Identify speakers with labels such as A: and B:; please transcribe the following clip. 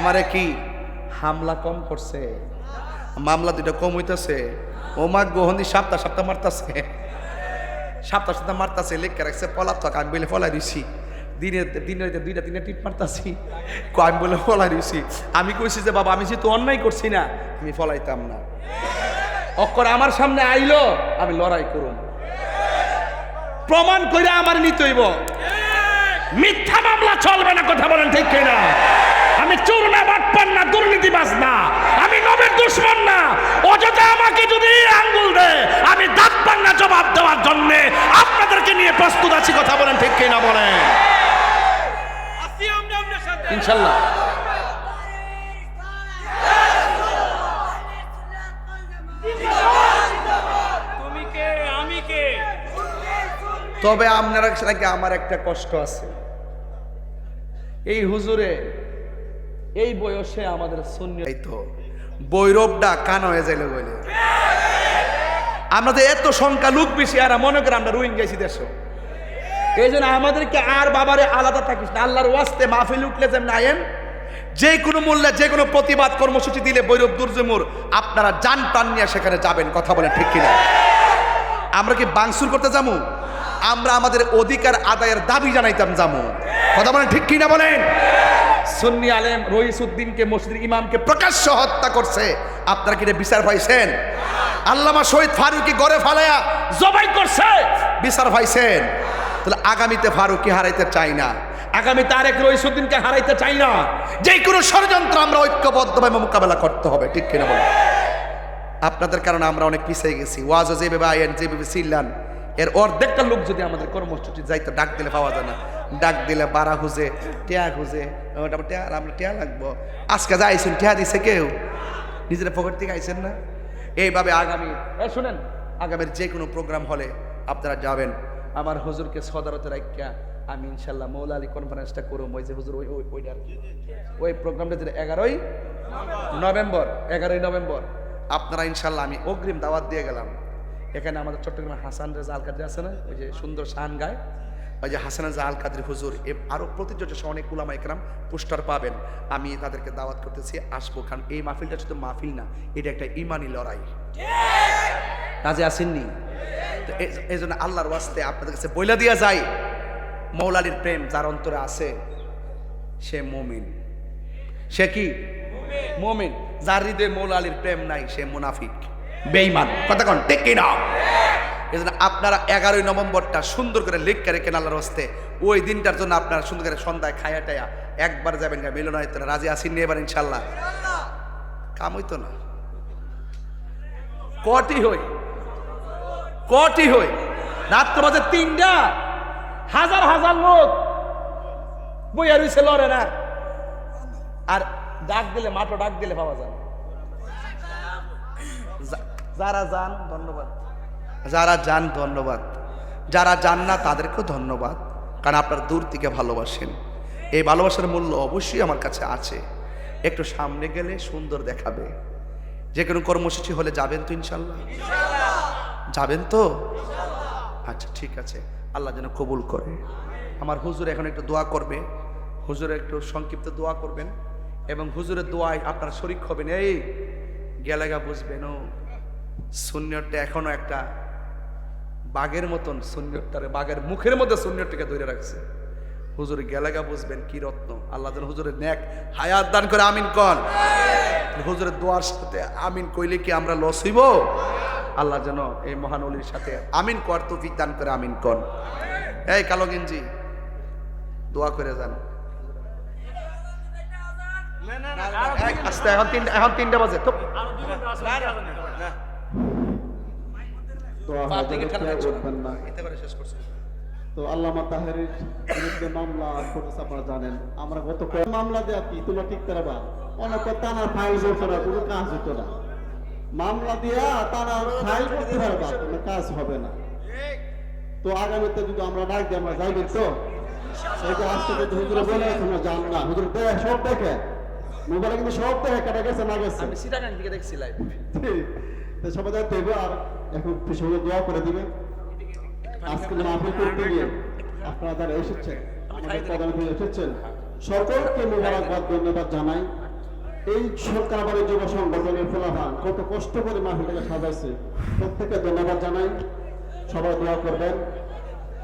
A: আমারে কি হামলা কম করছে? মামলা দুইটা কম হইতাছে। ও মা গোহন্দি সপ্তাহ সপ্তাহ মারতাছে। সপ্তাহ সপ্তাহ মারতাছে, লেখা রাখছে পলাতক, আমি বলে দিছি। দিনে দিনে দুইটা তিনটা টিপ মারতাছি। আমি বলে ফলাই দিছি। আমি কইছি যে, বাবা, আমি যেহেতু অন্যায় করছি না, আমি ফলাইতাম না। অক্ষর আমার সামনে আইলো, আমি লড়াই করুম। প্রমাণ করে আমার নিতে হইব। মিথ্যা মামলা চলবে না, কথা বলেন ঠিক কিনা? চোর না বাটপান না দুর্নীতিবাজ না আমি নবের দুশ্মন না। অযথা আমাকে যদি আঙ্গুল দেয় আমি দাঁত পান্না জবাব দেওয়ার জন্য। আপনাদেরকে নিয়ে প্রস্তুত আছি কথা বলেন ঠিক কিনা বলেন।
B: আসি আমরা আপনার সাথে।
A: ইনশাল্লাহ।
B: তুমি কে? আমি কে?
A: তবে আপনারা নাকি আমার একটা কষ্ট আছে। এই হুজুরে এই বয়সে আমাদের শূন্য তো বৈরবটা কান হয়ে যাইলে বলে আমরা তো এত সংখ্যা লোক বেশি, আর মনে করি আমরা রুইন গেছি দেশ। এই জন্য আমাদেরকে আর বাবারে আলাদা থাকিস না। আল্লাহর ওয়াস্তে মাহফিল উঠলে যেমন আয়েন, যে কোনো মূল্যে, যে কোনো প্রতিবাদ কর্মসূচি দিলে বৈরব দুর্জমুর আপনারা যান প্রাণ নিয়ে সেখানে যাবেন, কথা বলে ঠিক কিনা? আমরা কি বাংসুর করতে যাব আমরা আমাদের অধিকার আদায়ের দাবি জানাইতাম যাব কথা বলেন ঠিক কিনা বলেন? সুন্নি আলেম রহিসুদ্দিনকে, মসজিদের ইমামকে প্রকাশ্য হত্যা করছে। আপনারা কি বিচার পাইছেন? আল্লামা শহীদ ফারুকি গড়ে ফালায়া জবাই করছে। বিচার পাইছেন? তাহলে আগামীতে ফারুকি হারাইতে চাই না। আগামীতে আরেক রহিসুদ্দিনকে হারাইতে চাই না। যে কোনো ষড়যন্ত্র আমরা ঐক্যবদ্ধভাবে মোকাবেলা করতে হবে, ঠিক কিনা বলেন? আপনাদের কারণে আমরা অনেক পিছিয়ে গেছি। ওয়াজও যেভাবে আইন, যেভাবে চিল্লান এর অর্ধেকটা লোক যদি আমাদের কর্মসূচি যাইতো ডাক দিলে পাওয়া যায় না। ডাক দিলে বারা খুঁজে টেয়া খুঁজে। ওটা টেয়া আমরা টেয়া লাগবো। আজকে যা আইসেন টেয়া দিছে কেউ? নিজের পকেট থেকে আইসেন না? এইভাবে আগামী শুনেন। আগামীর যে কোনো প্রোগ্রাম হলে আপনারা যাবেন। আমার হুজুরকে সদারতে রাখিয়া আমি ইনশাল্লাহ মৌলা আলী কনফারেন্সটা করুম। ওই যে হুজুর ওই ওই ওইটা আর কি। ওই প্রোগ্রামটা যেটা এগারোই নভেম্বর এগারোই নভেম্বর। আপনারা ইনশাল্লাহ আমি অগ্রিম দাওয়াত দিয়ে গেলাম। এখানে আমাদের চট্টগ্রামে হাসান রেজা আল কাদরি আছে না? ওই যে সুন্দর শান গায়। ওই যে হাসান রেজা আল কাদরি হুজুর, এ আরও প্রতিযোগিতা অনেক উলামা একরাম পোস্টার পাবেন। আমি তাদেরকে দাওয়াত করতেছি, আসব। কারণ এই মাহফিলটা শুধু মাহফিল না, এটা একটা ইমানি লড়াই। কাজে আসেননি তো এই- জন্য আল্লাহর ওয়াস্তে আপনাদের কাছে বইলা দিয়া যায় মৌলালির প্রেম যার অন্তরে আছে, সে মমিন। সে কি? মমিন। যার হৃদয়ে মৌলা আলীর প্রেম নাই, সে মুনাফিক। বেইমান কথা কন, ঠিক না এই জন্য আপনারা এগারোই নভেম্বরটা সুন্দর করে লিখকে রেখেন আল্লাহর হস্তে। ওই দিনটার জন্য আপনারা সুন্দর করে সন্ধ্যায় খায়া টায়া একবার যাবেন গা মিলনায়িত রাজি আসিন নিয়ে এবার ইনশাল্লাহ কাম হইতো না। কটি হই? কটি হই? রাত্র বাজে তিনটা। হাজার হাজার লোক বইয়া রইছে লড়ে না। আর ডাক দিলে মাঠো ডাক দিলে পাওয়া যায় না। যা- যারা যান, ধন্যবাদ। যারা যান ধন্যবাদ যারা যান না তাদেরকেও ধন্যবাদ কারণ আপনারা দূর থেকে ভালোবাসেন। এই ভালোবাসার মূল্য অবশ্যই আমার কাছে আছে। একটু সামনে গেলে সুন্দর দেখাবে। যে কোনো কর্মসূচি হলে যাবেন তো ইনশাল্লাহ? যাবেন তো? আচ্ছা ঠিক আছে। আল্লাহ যেন কবুল করে। আমার হুজুর এখন একটু দোয়া করবে। হুজুরের একটু সংক্ষিপ্ত দোয়া করবেন। এবং হুজুরের দোয়ায় আপনারা শরিক হবেন। এই গেলাগা বুঝবেন। ও শূন্যটা এখনও একটা বাঘের মতন শূন্যটারে বাঘের মুখের মধ্যে শূন্যটাকে ধরে রাখছে। হুজুর গেলাগা বুঝবেন কি রত্ন। আল্লাহ যেন হুজুরের ন্যাক হায়াত দান করে আমিন কন। হুজুরের দোয়ার সাথে আমিন কইলে কি আমরা লস হইব? আল্লাহ যেন এই মহানলির সাথে আমিন কর তৌফিক দান করে আমিন কন। এই কালো গেঞ্জি দোয়া করে যান।
B: না না না আরও
A: এই, আস্তে এখন তিনটা এখন তিনটা বাজে। তো
C: তো আল্লামা তাহেরের বিরুদ্ধে মামলা করেছে আপনারা জানেন। আমরা গত মামলা দেওয়া কি? তোমরা ঠিক বা অনেক টানার ফাইল করতে না কোনো কাজ হতো না। মামলা দিয়া টানার ফাইল করতে পারবা কোনো কাজ হবে না। তো আগামীতে যদি আমরা ডাক দিই আমরা যাইবেন তো? এইটা আজকে কিন্তু হুজুরে বলে তোমরা জান না। হুজুর দেখে সব দেখে। মোবাইলে কিন্তু সব দেখে কেটে গেছে না গেছে।
A: আমি দেখছি লাইভ
C: সবাই দেখতে আর এখন দোয়া করে দিবে। আজকে মাহফিল করতে গিয়ে আপনারা এসেছেন, আমাদের এসেছেন, সকলকে ধন্যবাদ জানাই। এই সরকার আমাদের যুব সংগঠনের ফলাফল, কত কষ্ট করে মাহফিলটাকে সাজাইছে। প্রত্যেকে ধন্যবাদ জানাই। সবাই দোয়া করবেন।